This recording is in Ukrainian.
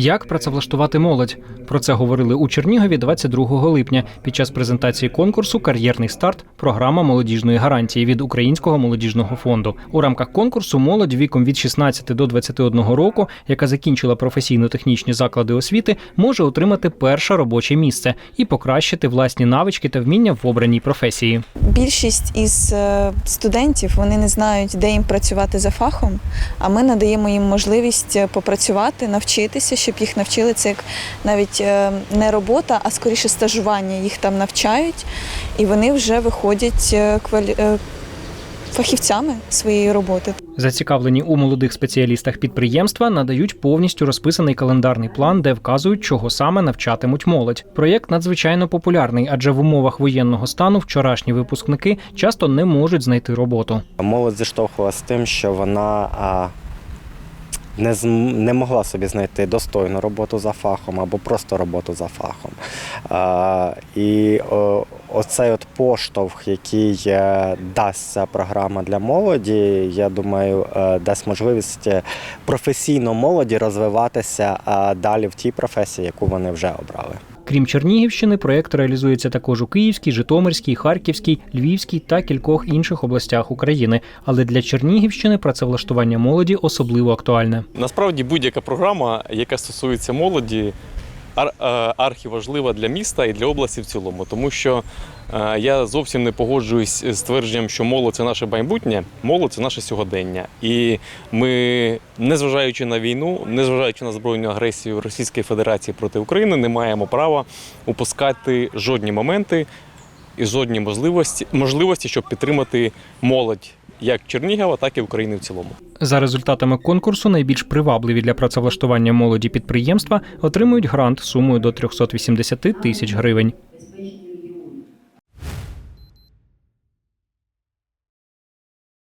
Як працевлаштувати молодь? Про це говорили у Чернігові 22 липня під час презентації конкурсу Кар'єрний старт. Програма молодіжної гарантії від Українського молодіжного фонду. У рамках конкурсу молодь віком від 16 до 21 року, яка закінчила професійно-технічні заклади освіти, може отримати перше робоче місце і покращити власні навички та вміння в обраній професії. Більшість із е, студентів вони не знають, де їм працювати за фахом. А ми надаємо їм можливість е, попрацювати, навчитися, щоб їх навчили. Це як навіть е, не робота, а скоріше стажування. Їх там навчають, і вони вже виходять е, квалі... е, фахівцями своєї роботи. Зацікавлені у молодих спеціалістах підприємства надають повністю розписаний календарний план, де вказують, чого саме навчатимуть молодь. Проєкт надзвичайно популярний, адже в умовах воєнного стану вчорашні випускники часто не можуть знайти роботу. Молодь зіштовхувалася з тим, що вона не, не могла собі знайти достойну роботу за фахом або просто роботу за фахом. А, і о, оцей от поштовх, який е, дасть ця програма для молоді, я думаю, е, дасть можливість е, професійно молоді розвиватися далі в тій професії, яку вони вже обрали. Крім Чернігівщини, проєкт реалізується також у Київській, Житомирській, Харківській, Львівській та кількох інших областях України. Але для Чернігівщини працевлаштування молоді особливо актуальне. Насправді будь-яка програма, яка стосується молоді, архіважлива для міста і для області в цілому, тому що е, я зовсім не погоджуюсь з твердженням, що молодь це наше майбутнє, молодь це наше сьогодення. І ми, незважаючи на війну, незважаючи на збройну агресію Російської Федерації проти України, не маємо права упускати жодні моменти і жодні можливості, можливості, щоб підтримати молодь як Чернігова, так і України в цілому. За результатами конкурсу найбільш привабливі для працевлаштування молоді підприємства отримують грант сумою до 380 тисяч гривень.